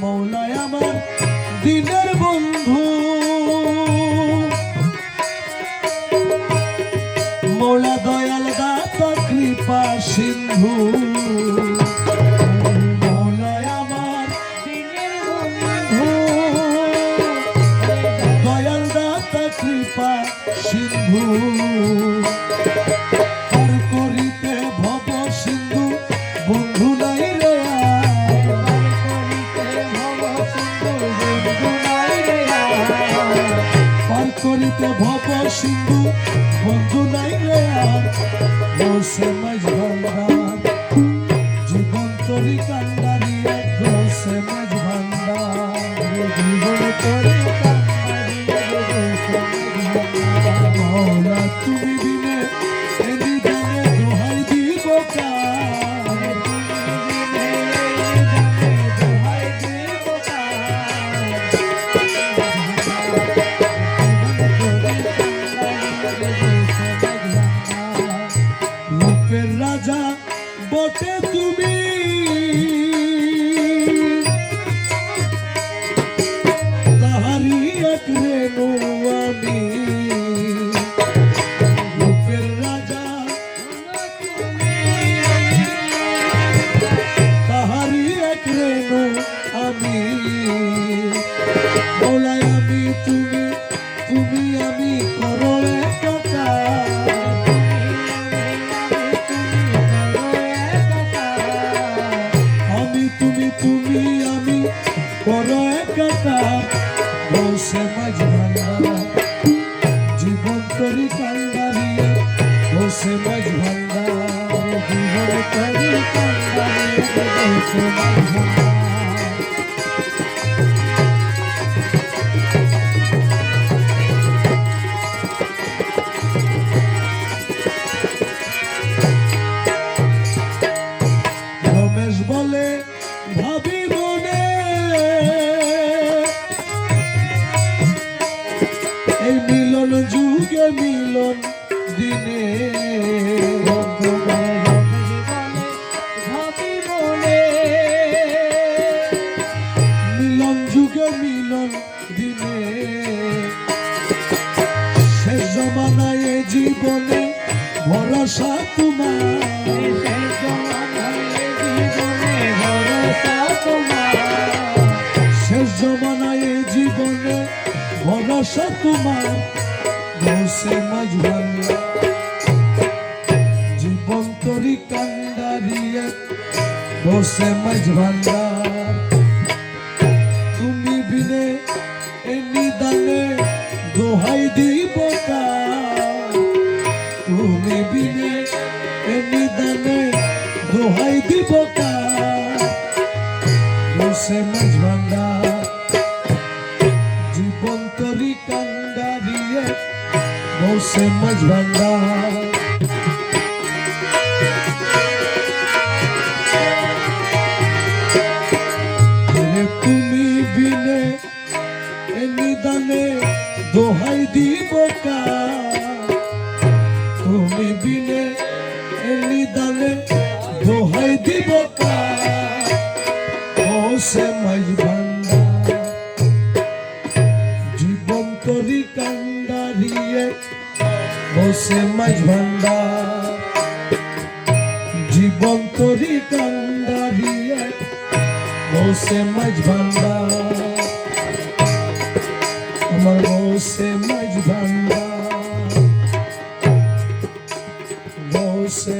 মৌলায় আমার দিনের বন্ধু। মৌলা দয়াল দাতা কৃপা সিন্ধু। কৃপা সিন্ধু। পার করিতে ভব সিন্ধু বন্ধু নাই রে আর। জীবন তরি মিলন যুগে মিলন দিনে। মিলন দিনে। শেষ জমানায় জীবনে ভরসা তোমার। শেষ জমানায় জীবনে ভরসা তোমার। মাঝ ভাঙা জীবন তরি কান্দারিয়ে বসে মাঝ দিব তুমি বিনে নিদানে দোহাই দিব বসে মাঝ ভাঙা জীবন তরি কান্দারিয়ে বসে মাঝ ভাঙা রে তুমি বিনে নিদানে দোহাই দিব তুমি বিনে এ নিদানে দোহাই দিব বসে মাঝ ভাঙা জীবন তরি কান্দারিয়ে বসে মাঝ ভান্ডার জীবন তরি কান্দারিয়ে বসে মাঝ ভান্ডার আমার বসে মাঝ ভান্ডার বসে